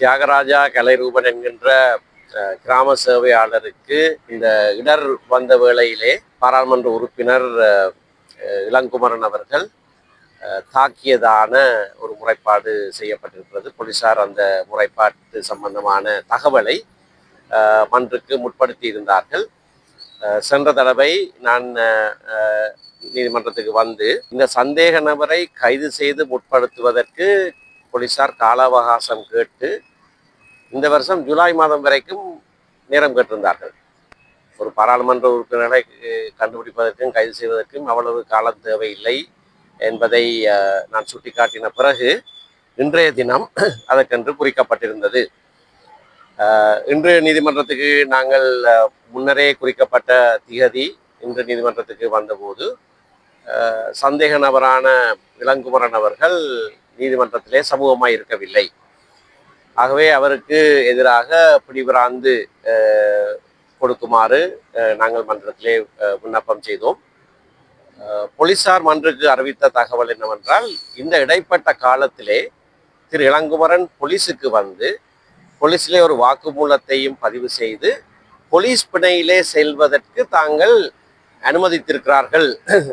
தியாகராஜா கலைரூபன் என்கின்ற கிராம சேவையாளருக்கு இந்த இடர் வந்த வேளையிலே பாராளுமன்ற உறுப்பினர் இளங்குமரன் அவர்கள் தாக்கியதான ஒரு முறைப்பாடு செய்யப்பட்டிருக்கிறது. போலீசார் அந்த முறைப்பாட்டு சம்பந்தமான தகவலை மன்றுக்கு முற்படுத்தி இருந்தார்கள் சென்ற தடவை நான் நீதிமன்றத்துக்கு வந்து இந்த சந்தேக நபரை கைது செய்து முற்படுத்துவதற்கு போலீசார் கால அவகாசம் கேட்டு இந்த வருஷம் ஜூலை மாதம் வரைக்கும் நேரம் கேட்டிருந்தார்கள். ஒரு பாராளுமன்ற உறுப்பினரை கண்டுபிடிப்பதற்கும் கைது செய்வதற்கும் அவ்வளவு காலம் தேவையில்லை என்பதை நான் சுட்டிக்காட்டின பிறகு இன்றைய தினம் அதற்கென்று குறிக்கப்பட்டிருந்தது. இன்றைய இன்று நீதிமன்றத்துக்கு நாங்கள் முன்னரே குறிக்கப்பட்ட திகதி இன்று நீதிமன்றத்துக்கு வந்தபோது சந்தேக நபரான இளங்குமரன் அவர்கள் நீதிமன்றத்திலே சமூகமாய் இருக்கவில்லை ஆகவே அவருக்கு எதிராக பிடிபிராந்து கொடுக்குமாறு நாங்கள் மன்றத்திலே விண்ணப்பம் செய்தோம். போலீசார் மன்றுக்கு அறிவித்த தகவல் என்னவென்றால் இந்த இடைப்பட்ட காலத்திலே திரு இளங்குமரன் போலீஸுக்கு வந்து போலீஸிலே ஒரு வாக்குமூலத்தையும் பதிவு செய்து போலீஸ் பிணையிலே செல்வதற்கு தாங்கள் அனுமதித்திருக்கிறார்கள்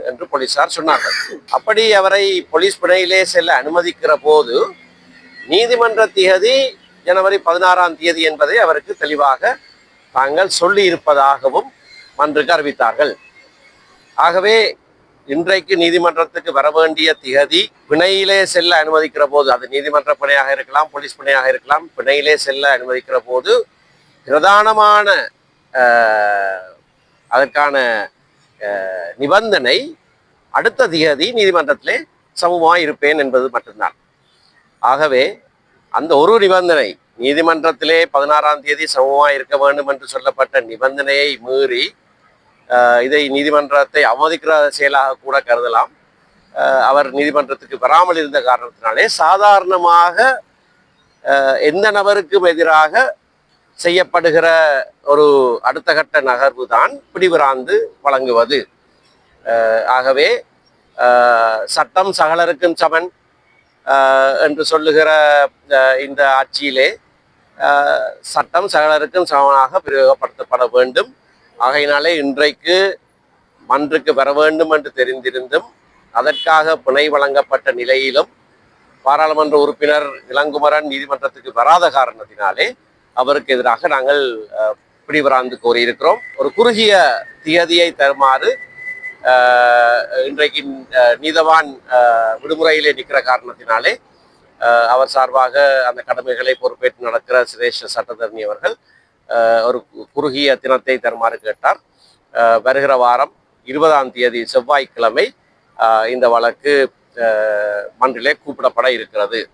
என்று போலீசார் சொன்னார்கள். அப்படி அவரை போலீஸ் பிணையிலே செல்ல அனுமதிக்கிற போது நீதிமன்ற திகதி ஜனவரி பதினாறாம் தேதி என்பதை அவருக்கு தெளிவாக தாங்கள் சொல்லி இருப்பதாகவும் மன்றுக்கு அறிவித்தார்கள். ஆகவே இன்றைக்கு நீதிமன்றத்துக்கு வர வேண்டிய திகதி பிணையிலே செல்ல அனுமதிக்கிற போது அது நீதிமன்ற பிணையாக இருக்கலாம் போலீஸ் பிணையாக இருக்கலாம் பிணையிலே செல்ல அனுமதிக்கிற போது பிரதானமான அதற்கான நிபந்தனை அடுத்த திகதி நீதிமன்றத்திலே சமமாக இருப்பேன் என்பது மட்டும்தான். ஆகவே அந்த ஒரு நிபந்தனை நீதிமன்றத்திலே பதினாறாம் தேதி சமமாக இருக்க வேண்டும் என்று சொல்லப்பட்ட நிபந்தனையை மீறி இதை நீதிமன்றத்தை அவமதிக்கிற செயலாக கூட கருதலாம். அவர் நீதிமன்றத்துக்கு வராமல் இருந்த காரணத்தினாலே சாதாரணமாக எந்த நபருக்கும் எதிராக செய்யப்படுகிற ஒரு அடுத்த கட்ட நகர்வு தான் பிடிவிராந்து வழங்குவது ஆகவே சட்டம் சகலருக்கும் சமன் என்று சொல்லுகிற இந்த ஆட்சியிலே சட்டம் சகலருக்கும் சமனாக பிரயோகப்படுத்தப்பட வேண்டும். ஆகையினாலே இன்றைக்கு மன்றுக்கு வர வேண்டும் என்று தெரிந்திருந்தும் அதற்காக பிணை வழங்கப்பட்ட நிலையிலும் பாராளுமன்ற உறுப்பினர் இளங்குமரன் நீதிமன்றத்துக்கு வராத காரணத்தினாலே அவருக்கு எதிராக நாங்கள் பிடிபராந்து பிடிவராந்து கோரியிருக்கிறோம். ஒரு குறுகிய தியதியை தருமாறு இன்றைக்கு நீதவான் விடுமுறையிலே நிற்கிற காரணத்தினாலே அவர் சார்பாக அந்த கடமைகளை பொறுப்பேற்று நடக்கிற சிரேஷ்ட சட்டத்தரணி அவர்கள் ஒரு கு- குறுகிய தினத்தை தருமாறு கேட்டார். வருகிற வாரம் இருபதாம் தேதி செவ்வாய்க்கிழமை இந்த வழக்கு மன்றிலே கூப்பிடப்பட இருக்கிறது.